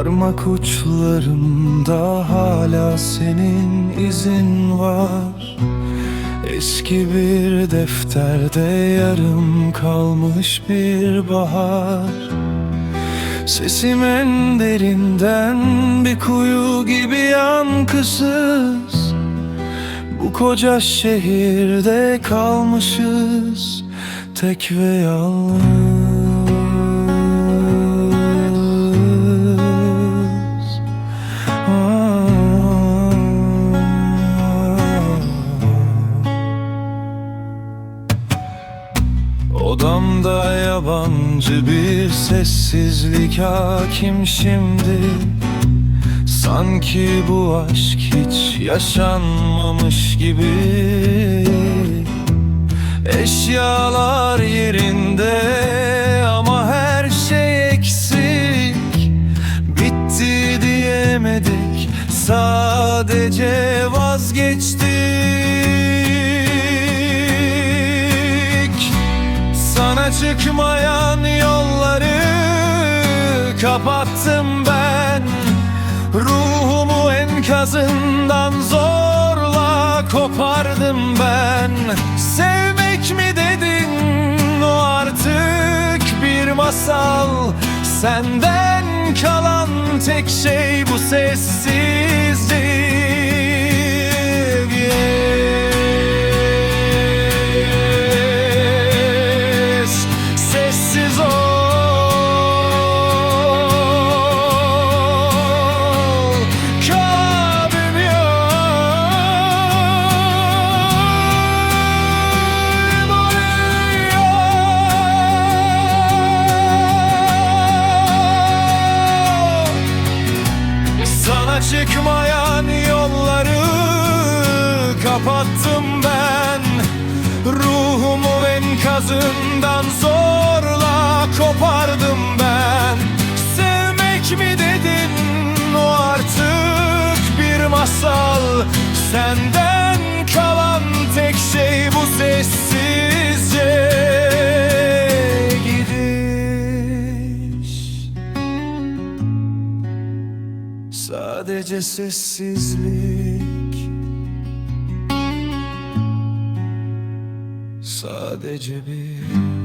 Parmak uçlarımda hala senin izin var. Eski bir defterde yarım kalmış bir bahar. Sesim en derinden bir kuyu gibi yankısız. Bu koca şehirde kalmışız tek ve yalnız Odamda yabancı bir sessizlik hakim şimdi. Sanki bu aşk hiç yaşanmamış gibi. Eşyalar yerinde ama her şey eksik. Bitti diyemedik sadece vazgeçtik çıkmayan yolları kapattım ben. Ruhumu enkazından zorla kopardım ben. Sevmek mi dedin o artık bir masal? Senden kalan tek şey bu sessizlik çıkmayan yolları kapattım ben. Ruhumu enkazından zorla kopardım ben. Sevmek mi dedin o artık bir masal? Senden Sadece sessizlik. Sadece bir